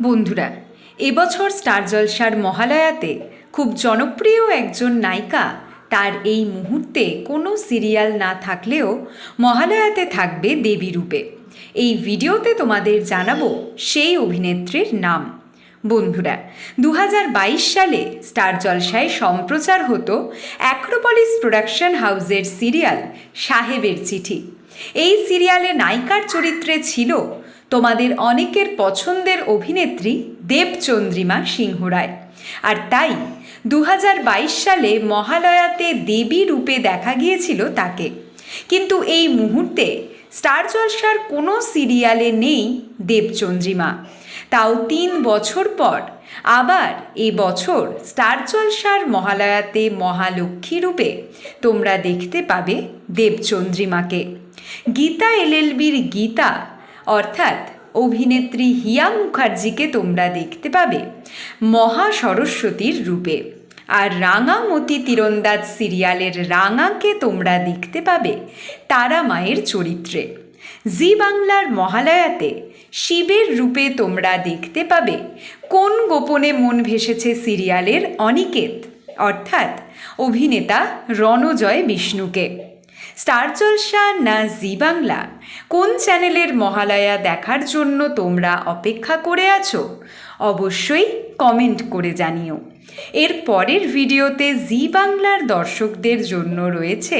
বন্ধুরা, এবছর স্টার জলসার মহালয়াতে খুব জনপ্রিয় একজন নায়িকা, তার এই মুহূর্তে কোনো সিরিয়াল না থাকলেও মহালয়াতে থাকবে দেবী রূপে। এই ভিডিওতে তোমাদের জানাব সেই অভিনেত্রীর নাম। বন্ধুরা দু হাজার বাইশ সালে স্টার জলসায় সম্প্রচার হতো অ্যাক্রোপলিস প্রোডাকশন হাউসের সিরিয়াল সাহেবের চিঠি। এই সিরিয়ালে নায়িকার চরিত্রে ছিল তোমাদের অনেকের পছন্দের অভিনেত্রী দেবচন্দ্রিমা সিংহ রায় আর তাই দু হাজার বাইশ সালে মহালয়াতে দেবী রূপে দেখা গিয়েছিল তাকে। কিন্তু এই মুহূর্তে স্টার জলসার কোনো সিরিয়ালে নেই দেবচন্দ্রিমা। তাও তিন বছর পর আবার এ বছর স্টার জলসার মহালয়াতে মহালক্ষ্মী রূপে তোমরা দেখতে পাবে দেবচন্দ্রিমাকে। গীতা এলএলবির গীতা অর্থাৎ অভিনেত্রী হিয়া মুখার্জিকে তোমরা দেখতে পাবে মহা সরস্বতীর রূপে। আর রাঙামতি তীরন্দাজ সিরিয়ালের রাঙাকে তোমরা দেখতে পাবে তারা মায়ের চরিত্রে। জি বাংলার মহালয়াতে শিবের রূপে তোমরা দেখতে পাবে কোন গোপনে মন ভেসেছে সিরিয়ালের অনিকেত, অর্থাৎ অভিনেতা রণজয় বিষ্ণুকে। স্টার জলসা না জি বাংলা? কোন চ্যানেলের মহালয়া দেখার জন্য তোমরা অপেক্ষা করে আছো? অবশ্যই কমেন্ট করে জানিও। এর পরের ভিডিওতে জি বাংলার দর্শকদের জন্য রয়েছে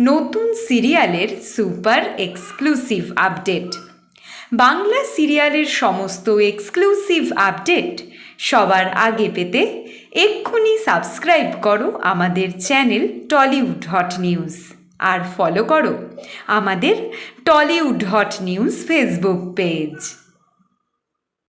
নতুন সিরিয়ালের সুপার এক্সক্লুসিভ আপডেট। বাংলা সিরিয়ালের সমস্ত এক্সক্লুসিভ আপডেট সবার আগে পেতে এক্ষুনি সাবস্ক্রাইব করো আমাদের চ্যানেল টলিউড হট নিউজ। আর ফলো করো আমাদের Tollywood hot news Facebook page